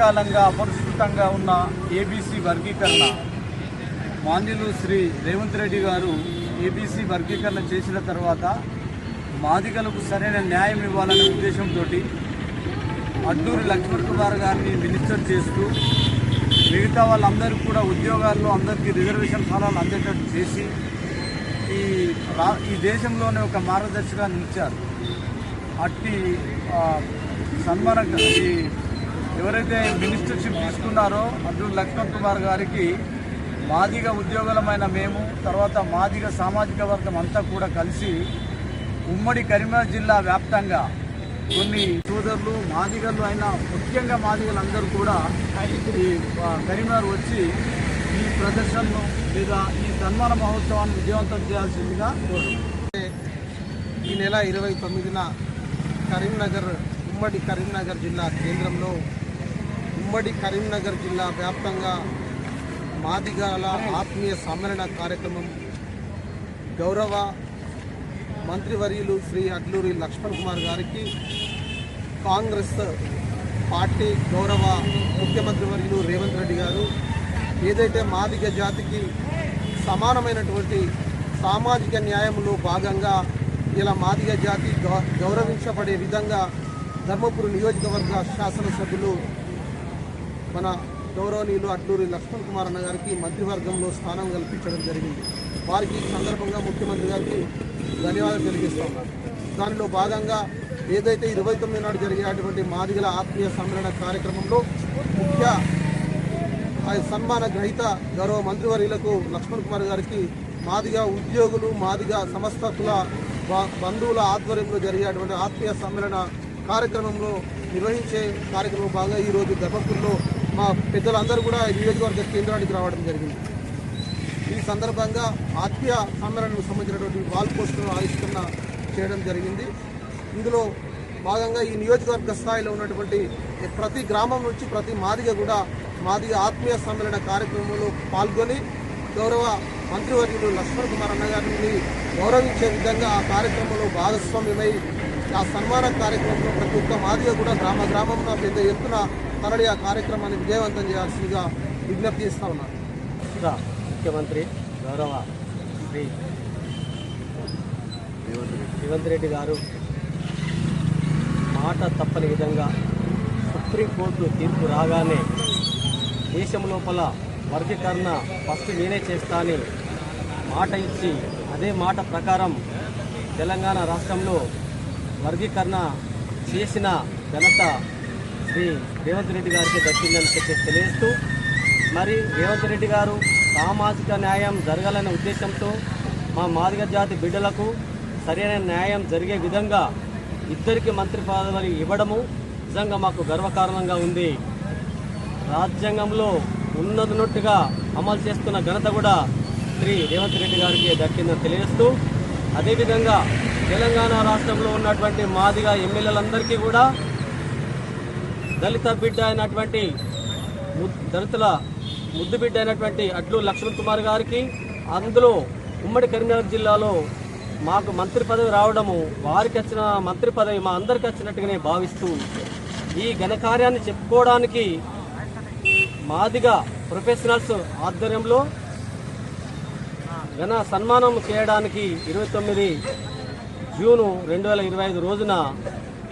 కాలంగా అపరిష్కృతంగా ఉన్న ఏబీసీ వర్గీకరణ. మాన్యులు శ్రీ రేవంత్ రెడ్డి గారు ఏబీసీ వర్గీకరణ చేసిన తర్వాత మాదిగలకు సరైన న్యాయం ఇవ్వాలనే ఉద్దేశంతో అడ్డూరి లక్ష్మణ్ కుమార్ గారిని మినిస్టర్ చేస్తూ మిగతా వాళ్ళందరికీ కూడా ఉద్యోగాల్లో అందరికీ రిజర్వేషన్ ఫలాలు అందేటట్టు చేసి ఈ రా ఈ దేశంలోనే ఒక మార్గదర్శిగా నిలిచారు. అట్టి సన్మానం ఈ ఎవరైతే మినిస్టర్షిప్ తీసుకున్నారో అర్జున్ లక్ష్మణ్ కుమార్ గారికి మాదిగ ఉద్యోగులమైన మేము తర్వాత మాదిగ సామాజిక వర్గం అంతా కూడా కలిసి ఉమ్మడి కరీంనగర్ జిల్లా వ్యాప్తంగా కొన్ని సోదరులు మాదిగలు అయిన ముఖ్యంగా మాదిగలందరూ కూడా ఈ కరీంనగర్ వచ్చి ఈ ప్రదర్శనను లేదా ఈ సన్మాన మహోత్సవాన్ని విజయవంతం చేయాల్సిందిగా ఈ నెల ఇరవై తొమ్మిదిన కరీంనగర్ ఉమ్మడి కరీంనగర్ జిల్లా కేంద్రంలో ఉమ్మడి కరీంనగర్ జిల్లా వ్యాప్తంగా మాదిగాల ఆత్మీయ సమ్మేళన కార్యక్రమం గౌరవ మంత్రివర్యులు శ్రీ అడ్లూరి లక్ష్మణ్ కుమార్ గారికి కాంగ్రెస్ పార్టీ గౌరవ ముఖ్యమంత్రి వర్యులు రేవంత్ రెడ్డి గారు ఏదైతే మాదిగ జాతికి సమానమైనటువంటి సామాజిక న్యాయంలో భాగంగా ఇలా మాదిగ జాతి గౌ- గౌరవించబడే విధంగా ధర్మపురి నియోజకవర్గ శాసనసభ్యులు మన గౌరవనీయులు అడ్లూరి లక్ష్మణ్ కుమార్ అన్న గారికి మంత్రివర్గంలో స్థానం కల్పించడం జరిగింది. వారికి ఈ సందర్భంగా ముఖ్యమంత్రి గారికి ధన్యవాదాలు తెలియజేస్తున్నాను దానిలో భాగంగా ఏదైతే ఇరవై తొమ్మిది నాడు జరిగేటువంటి మాదిగల ఆత్మీయ సమ్మేళన కార్యక్రమంలో ముఖ్య ఆ సన్మాన గ్రహీత గౌరవ మంత్రివర్యులకు లక్ష్మణ్ కుమార్ గారికి మాదిగా ఉద్యోగులు మాదిగా సమస్తకుల బ- బంధువుల ఆధ్వర్యంలో జరిగేటువంటి ఆత్మీయ సమ్మేళన కార్యక్రమంలో నిర్వహించే కార్యక్రమం భాగంగా ఈరోజు ధర్మపూర్లో మా పెద్దలందరూ కూడా నియోజకవర్గ కేంద్రానికి రావడం జరిగింది. ఈ సందర్భంగా ఆత్మీయ సమ్మేళనకు సంబంధించినటువంటి వాల్ పోస్టులను ఆవిష్కరణ చేయడం జరిగింది. ఇందులో భాగంగా ఈ నియోజకవర్గ స్థాయిలో ఉన్నటువంటి ప్రతి గ్రామం నుంచి ప్రతి మాదిగ కూడా మాదిగ ఆత్మీయ సమ్మేళన కార్యక్రమంలో పాల్గొని గౌరవ మంత్రివర్యులు లక్ష్మణ్ కుమార్ అన్న గారిని గౌరవించే విధంగా ఆ కార్యక్రమంలో భాగస్వామ్యమై ఆ సన్మాన కార్యక్రమంలో ప్రతి ఒక్క మాదిగా కూడా గ్రామ గ్రామంలో పెద్ద ఎత్తున తరలి ఆ కార్యక్రమాన్ని విజయవంతం చేయాల్సిందిగా విజ్ఞప్తి చేస్తా ఉన్నారు ముఖ్యమంత్రి గౌరవ శ్రీ రేవంత్ రెడ్డి గారు మాట తప్పని విధంగా సుప్రీంకోర్టు తీర్పు రాగానే దేశం లోపల వర్గీకరణ ఫస్ట్ నేనే చేస్తా అని మాట ఇచ్చి అదే మాట ప్రకారం తెలంగాణ రాష్ట్రంలో వర్గీకరణ చేసిన ఘనత శ్రీ రేవంత్ రెడ్డి గారికి దక్కిందని చెప్పి తెలియజేస్తూ మరి రేవంత్ రెడ్డి గారు సామాజిక న్యాయం జరగాలనే ఉద్దేశంతో మా మాదిగ జాతి బిడ్డలకు సరైన న్యాయం జరిగే విధంగా ఇద్దరికి మంత్రి పదవి ఇవ్వడము నిజంగా మాకు గర్వకారణంగా ఉంది. రాజ్యాంగంలో ఉన్నదినట్టుగా అమలు చేస్తున్న ఘనత కూడా శ్రీ రేవంత్ రెడ్డి గారికి దక్కిందని తెలియజేస్తూ అదేవిధంగా తెలంగాణ రాష్ట్రంలో ఉన్నటువంటి మాదిగా ఎమ్మెల్యేలందరికీ కూడా దళిత బిడ్డ అయినటువంటి దళితుల ముద్దు బిడ్డ అయినటువంటి అట్లు లక్ష్మణ్ కుమార్ గారికి అందులో ఉమ్మడి కరీంనగర్ జిల్లాలో మాకు మంత్రి పదవి రావడము వారికి వచ్చిన మంత్రి పదవి మా అందరికి వచ్చినట్టుగానే భావిస్తూ ఈ ఘనకార్యాన్ని చెప్పుకోవడానికి మాదిగా ప్రొఫెషనల్స్ ఆధ్వర్యంలో ఘన సన్మానం చేయడానికి ఇరవై తొమ్మిది జూను రెండు వేల ఇరవై ఐదు రోజున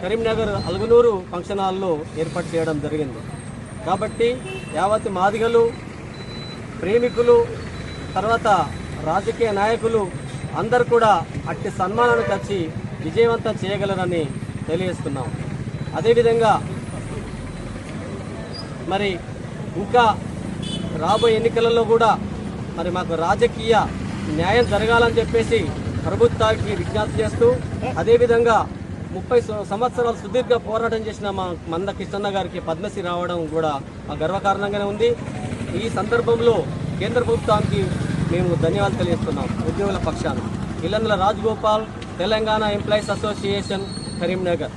కరీంనగర్ అలుగునూరు ఫంక్షన్ హాల్లో ఏర్పాటు చేయడం జరిగింది. కాబట్టి యావత్ మాదిగలు ప్రేమికులు తర్వాత రాజకీయ నాయకులు అందరు కూడా అట్టి సన్మానాలు తెచ్చి విజయవంతం చేయగలరని తెలియజేస్తున్నాం. అదేవిధంగా మరి ఇంకా రాబోయే ఎన్నికలలో కూడా మరి మాకు రాజకీయ న్యాయం జరగాలని చెప్పేసి ప్రభుత్వానికి విజ్ఞప్తి చేస్తూ అదేవిధంగా ముప్పై సంవత్సరాలు సుదీర్ఘ పోరాటం చేసిన మా మంద కృష్ణన్న గారికి పద్మశ్రీ రావడం కూడా మా గర్వకారణంగానే ఉంది. ఈ సందర్భంలో కేంద్ర ప్రభుత్వానికి మేము ధన్యవాదాలు తెలియజేస్తున్నాం. ఉద్యోగుల పక్షాన. Illandula Rajagopal Telangana employees association Karimnagar.